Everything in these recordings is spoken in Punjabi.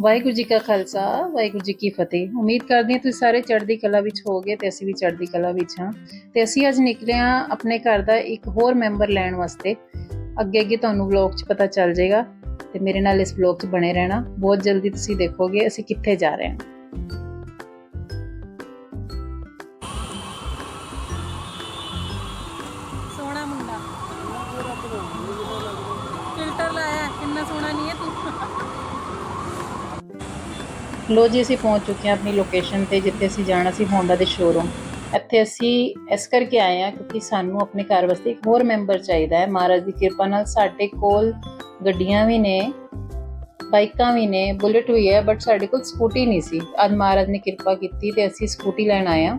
ਵਾਹਿਗੁਰੂ ਜੀ ਕਾ ਖਾਲਸਾ, ਵਾਹਿਗੁਰੂ ਜੀ ਕੀ ਫਤਿਹ। ਉਮੀਦ ਕਰਦੀ ਹਾਂ ਤੁਸੀਂ ਸਾਰੇ ਚੜ੍ਹਦੀ ਕਲਾ ਵਿੱਚ ਹੋਗੇ ਤੇ ਅਸੀਂ ਵੀ ਚੜ੍ਹਦੀ ਕਲਾ ਵਿੱਚ ਹਾਂ। ਤੇ ਅਸੀਂ ਅੱਜ ਨਿਕਲੇ ਹਾਂ ਆਪਣੇ ਘਰ ਦਾ ਇੱਕ ਹੋਰ ਮੈਂਬਰ ਲੈਣ ਵਾਸਤੇ। ਅੱਗੇ ਅੱਗੇ ਤੁਹਾਨੂੰ ਵਲੌਗ 'ਚ ਪਤਾ ਚੱਲ ਜਾਏਗਾ ਤੇ ਮੇਰੇ ਨਾਲ ਇਸ ਵਲੌਗ 'ਚ ਬਣੇ ਰਹਿਣਾ। ਬਹੁਤ ਜਲਦੀ ਤੁਸੀਂ ਦੇਖੋਗੇ ਅਸੀਂ ਕਿੱਥੇ ਜਾ ਰਹੇ ਹਾਂ। ਸੋਹਣਾ ਮੁੰਡਾ। ਫਿਲਟਰ ਲਾਇਆ ਇੰਨਾ ਸੋਹਣਾ ਨਹੀਂ ਹੈ ਤੂੰ। ਲੋ ਜੀ, ਅਸੀਂ ਪਹੁੰਚ ਚੁੱਕੇ ਹਾਂ ਆਪਣੀ ਲੋਕੇਸ਼ਨ ਤੇ, ਜਿੱਥੇ ਅਸੀਂ ਜਾਣਾ ਸੀ ਹੋਂਡਾ ਦੇ ਸ਼ੋਰੂਮ ਇੱਥੇ ਅਸੀਂ ਇਸ ਕਰਕੇ ਆਏ ਹਾਂ ਕਿਉਂਕਿ ਸਾਨੂੰ ਆਪਣੇ ਘਰ ਵਾਸਤੇ ਇੱਕ ਹੋਰ ਮੈਂਬਰ ਚਾਹੀਦਾ ਹੈ। ਮਹਾਰਾਜ ਦੀ ਕਿਰਪਾ ਨਾਲ ਸਾਡੇ ਕੋਲ ਗੱਡੀਆਂ ਵੀ ਨੇ, ਬਾਈਕਾਂ ਵੀ ਨੇ, ਬੁਲਟ ਵੀ ਹੈ ਬਟ ਸਾਡੇ ਕੋਲ ਸਕੂਟੀ ਨਹੀਂ ਸੀ। ਅੱਜ ਮਹਾਰਾਜ ਨੇ ਕਿਰਪਾ ਕੀਤੀ ਤੇ ਅਸੀਂ ਸਕੂਟੀ ਲੈਣ ਆਏ ਹਾਂ।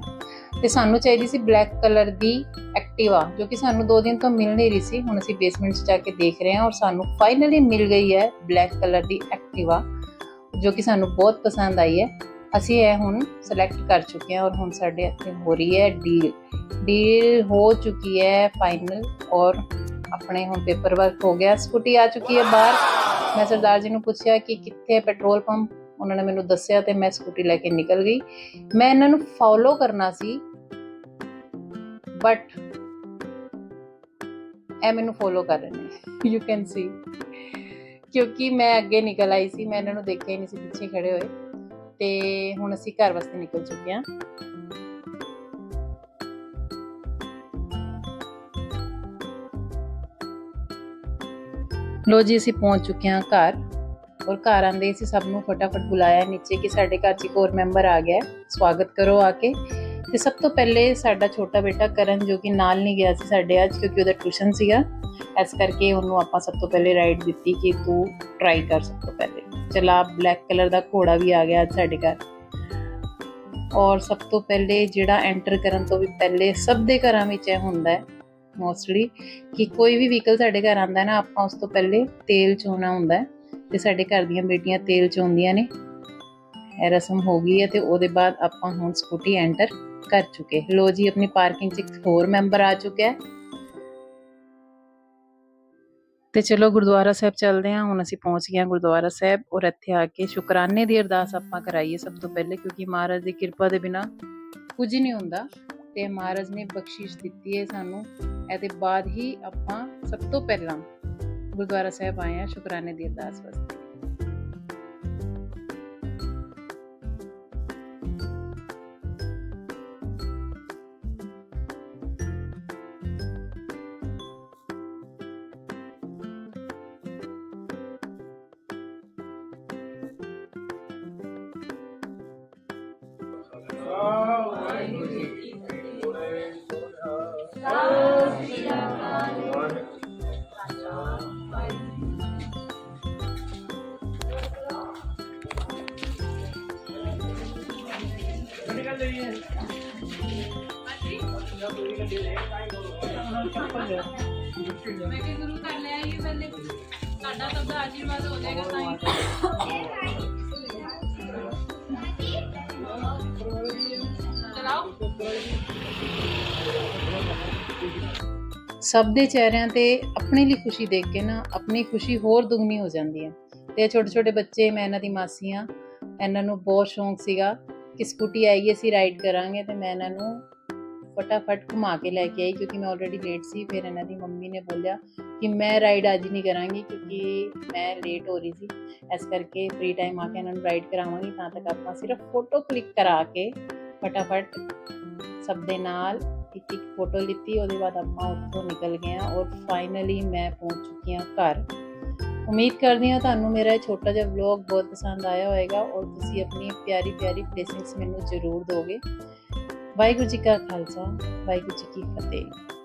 ਤੇ ਸਾਨੂੰ ਚਾਹੀਦੀ ਸੀ ਬਲੈਕ ਕਲਰ ਦੀ ਐਕਟਿਵਾ ਜੋ ਕਿ ਸਾਨੂੰ ਦੋ ਦਿਨ ਤੋਂ ਮਿਲ ਨਹੀਂ ਰਹੀ ਸੀ। ਹੁਣ ਅਸੀਂ ਬੇਸਮੈਂਟ 'ਚ ਜਾ ਕੇ ਦੇਖ ਰਹੇ ਹਾਂ ਔਰ ਸਾਨੂੰ ਫਾਈਨਲੀ ਮਿਲ ਗਈ ਹੈ ਬਲੈਕ ਕਲਰ ਦੀ ਐਕਟਿਵਾ ਜੋ ਕਿ ਸਾਨੂੰ ਬਹੁਤ ਪਸੰਦ ਆਈ ਹੈ। ਅਸੀਂ ਇਹ ਹੁਣ ਸਿਲੈਕਟ ਕਰ ਚੁੱਕੇ ਹਾਂ ਔਰ ਹੁਣ ਸਾਡੇ ਇੱਥੇ ਹੋ ਰਹੀ ਹੈ ਡੀਲ ਡੀਲ ਹੋ ਚੁੱਕੀ ਹੈ ਫਾਈਨਲ ਔਰ ਆਪਣੇ ਹੁਣ ਪੇਪਰ ਵਰਕ ਹੋ ਗਿਆ। ਸਕੂਟੀ ਆ ਚੁੱਕੀ ਹੈ ਬਾਹਰ। ਮੈਂ ਸਰਦਾਰ ਜੀ ਨੂੰ ਪੁੱਛਿਆ ਕਿ ਕਿੱਥੇ ਪੈਟਰੋਲ ਪੰਪ ਉਹਨਾਂ ਨੇ ਮੈਨੂੰ ਦੱਸਿਆ ਤੇ ਮੈਂ ਸਕੂਟੀ ਲੈ ਕੇ ਨਿਕਲ ਗਈ। ਮੈਂ ਇਹਨਾਂ ਨੂੰ ਫੋਲੋ ਕਰਨਾ ਸੀ। ਬਟ ਇਹ ਮੈਨੂੰ ਫੋਲੋ ਕਰ ਰਹੇ ਨੇ। ਯੂ ਕੈਨ ਸੀ ਕਿਉਂਕਿ ਮੈਂ ਅੱਗੇ ਨਿਕਲ ਆਈ ਸੀ, ਮੈਂ ਇਹਨਾਂ ਨੂੰ ਦੇਖਿਆ ਹੀ ਨਹੀਂ ਸੀ, ਪਿੱਛੇ ਖੜੇ ਹੋਏ। ਤੇ ਹੁਣ ਅਸੀਂ ਘਰ ਵਾਸਤੇ ਨਿਕਲ ਚੁੱਕੇ ਹਾਂ। ਲੋ ਜੀ, ਅਸੀਂ ਪਹੁੰਚ ਚੁੱਕੇ ਹਾਂ ਘਰ। ਔਰ ਘਰ ਆਂਦੇ ਅਸੀਂ ਸਭ ਨੂੰ ਫਟਾਫਟ ਬੁਲਾਇਆ ਨੀਚੇ ਕਿ ਸਾਡੇ ਘਰ 'ਚ ਇੱਕ ਹੋਰ ਮੈਂਬਰ ਆ ਗਿਆ ਸਵਾਗਤ ਕਰੋ ਆ ਕੇ। ਤੇ ਸਭ ਤੋਂ ਪਹਿਲੇ ਸਾਡਾ ਛੋਟਾ ਬੇਟਾ ਕਰਨ ਜੋ ਕਿ ਨਾਲ ਨਹੀਂ ਗਿਆ ਸੀ ਸਾਡੇ ਅੱਜ, ਕਿਉਂਕਿ ਉਹਦਾ ਟਿਊਸ਼ਨ ਸੀਗਾ। ਇਸ ਕਰਕੇ ਉਹਨੂੰ ਆਪਾਂ ਸਭ ਤੋਂ ਪਹਿਲੇ ਰਾਈਡ ਦਿੱਤੀ ਕਿ ਤੂੰ ਟਰਾਈ ਕਰ ਸਭ ਤੋਂ ਪਹਿਲੇ। ਚਲਾ ਬਲੈਕ ਕਲਰ ਦਾ ਘੋੜਾ ਵੀ ਆ ਗਿਆ ਸਾਡੇ ਘਰ। ਔਰ ਸਭ ਤੋਂ ਪਹਿਲੇ ਜਿਹੜਾ ਐਂਟਰ ਕਰਨ ਤੋਂ ਵੀ ਪਹਿਲੇ ਸਭ ਦੇ ਘਰਾਂ ਵਿੱਚ ਇਹ ਹੁੰਦਾ ਹੈ ਮੋਸਟਲੀ ਕਿ ਕੋਈ ਵੀ ਵਹੀਕਲ ਸਾਡੇ ਘਰ ਆਂਦਾ ਨਾ, ਆਪਾਂ ਉਸ ਤੋਂ ਪਹਿਲੇ ਤੇਲ ਚੋਣਾ ਹੁੰਦਾ ਹੈ, ਤੇ ਸਾਡੇ ਘਰ ਦੀਆਂ ਬੇਟੀਆਂ ਤੇਲ ਚੋਂਦੀਆਂ ਨੇ। ਇਹ ਰਸਮ ਹੋ ਗਈ ਹੈ ਤੇ ਉਹਦੇ ਬਾਅਦ ਆਪਾਂ ਹੁਣ ਸਕੂਟੀ ਐਂਟਰ ਕਰ ਚੁੱਕੇ। ਲੋ ਜੀ, ਆਪਣੀ ਪਾਰਕਿੰਗ 'ਚ ਇੱਕ ਹੋਰ ਮੈਂਬਰ ਆ ਚੁੱਕਿਆ ਹੈ। ਤੇ ਚਲੋ ਗੁਰਦੁਆਰਾ ਸਾਹਿਬ ਚੱਲਦੇ ਹਾਂ, ਹੁਣ ਅਸੀਂ ਪਹੁੰਚ ਗਏ ਹਾਂ ਗੁਰਦੁਆਰਾ ਸਾਹਿਬ ਔਰ ਇੱਥੇ ਆ ਕੇ ਸ਼ੁਕਰਾਨੇ ਦੀ ਅਰਦਾਸ ਆਪਾਂ ਕਰਾਈਏ ਸਭ ਤੋਂ ਪਹਿਲੇ, ਕਿਉਂਕਿ ਮਹਾਰਾਜ ਦੀ ਕਿਰਪਾ ਦੇ ਬਿਨਾ ਕੁਝ ਨਹੀਂ ਹੁੰਦਾ ਤੇ ਮਹਾਰਾਜ ਨੇ ਬਖਸ਼ਿਸ਼ ਦਿੱਤੀ ਹੈ ਸਾਨੂੰ। ਇਹਦੇ ਬਾਅਦ ਹੀ ਆਪਾਂ ਸਭ ਤੋਂ ਪਹਿਲਾਂ ਗੁਰਦੁਆਰਾ ਸਾਹਿਬ ਆਏ ਹਾਂ ਸ਼ੁਕਰਾਨੇ ਦੀ ਅਰਦਾਸ ਵਾਸਤੇ। ਮੈਂ ਕਿ ਗੁਰੂ ਕਰ ਲਿਆ ਇਹ ਪਹਿਲੇ ਸਾਡਾ ਸਭ ਦਾ ਆਸ਼ੀਰਵਾਦ ਹੋ ਜਾਏਗਾ ਤਾਂ ਹੀ ਸਭ ਦੇ ਚਿਹਰਿਆਂ ਤੇ ਆਪਣੇ ਲਈ ਖੁਸ਼ੀ ਦੇਖ ਕੇ ਨਾ ਆਪਣੀ ਖੁਸ਼ੀ ਹੋਰ ਦੁੱਗਣੀ ਹੋ ਜਾਂਦੀ ਹੈ। ਤੇ ਛੋਟੇ ਛੋਟੇ ਬੱਚੇ, ਮੈਂ ਇਹਨਾਂ ਦੀ ਮਾਸੀ ਹਾਂ ਇਹਨਾਂ ਨੂੰ ਬਹੁਤ ਸ਼ੌਂਕ ਸੀਗਾ ਕਿ ਸਕੂਟੀ ਆਏਗੀ, ਅਸੀਂ ਰਾਈਡ ਕਰਾਂਗੇ ਤੇ ਮੈਂ ਇਹਨਾਂ ਨੂੰ ਫਟਾਫਟ ਘੁਮਾ ਕੇ ਲੈ ਕੇ ਆਈ ਕਿਉਂਕਿ ਮੈਂ ਆਲਰੇਡੀ ਲੇਟ ਸੀ, ਫਿਰ ਇਹਨਾਂ ਦੀ ਮੰਮੀ ਨੇ ਬੋਲਿਆ ਕਿ ਮੈਂ ਰਾਈਡ ਅੱਜ ਨਹੀਂ ਕਰਾਂਗੀ ਕਿਉਂਕਿ ਮੈਂ ਲੇਟ ਹੋ ਰਹੀ ਸੀ। ਇਸ ਕਰਕੇ ਫ੍ਰੀ ਟਾਈਮ ਆ ਕੇ ਇਹਨਾਂ ਨੂੰ ਰਾਈਡ ਕਰਾਵਾਂਗੀ, ਤਾਂ ਤੱਕ ਆਪਾਂ ਸਿਰਫ ਫੋਟੋ ਕਲਿੱਕ ਕਰਾ ਕੇ ਫਟਾਫਟ ਸਭ ਦੇ ਨਾਲ ਇੱਕ ਇੱਕ ਫੋਟੋ ਲਿੱਤੀ, ਉਹਦੇ ਬਾਅਦ ਆਪਾਂ ਉੱਥੋਂ ਨਿਕਲ ਗਏ ਹਾਂ ਔਰ ਫਾਈਨਲੀ ਮੈਂ ਪਹੁੰਚ ਚੁੱਕੀ ਹਾਂ ਘਰ। ਉਮੀਦ ਕਰਦੀ ਹਾਂ ਤੁਹਾਨੂੰ ਮੇਰਾ ਇਹ ਛੋਟਾ ਜਿਹਾ ਵਲੌਗ ਬਹੁਤ ਪਸੰਦ ਆਇਆ ਹੋਵੇਗਾ ਔਰ ਤੁਸੀਂ ਆਪਣੀ ਪਿਆਰੀ ਪਿਆਰੀ ਬਲੇਸਿੰਗਸ ਮੈਨੂੰ ਜ਼ਰੂਰ ਦੋਗੇ। ਵਾਹਿਗੁਰੂ ਜੀ ਕਾ ਖਾਲਸਾ, ਵਾਹਿਗੁਰੂ ਜੀ ਕੀ ਫਤਿਹ।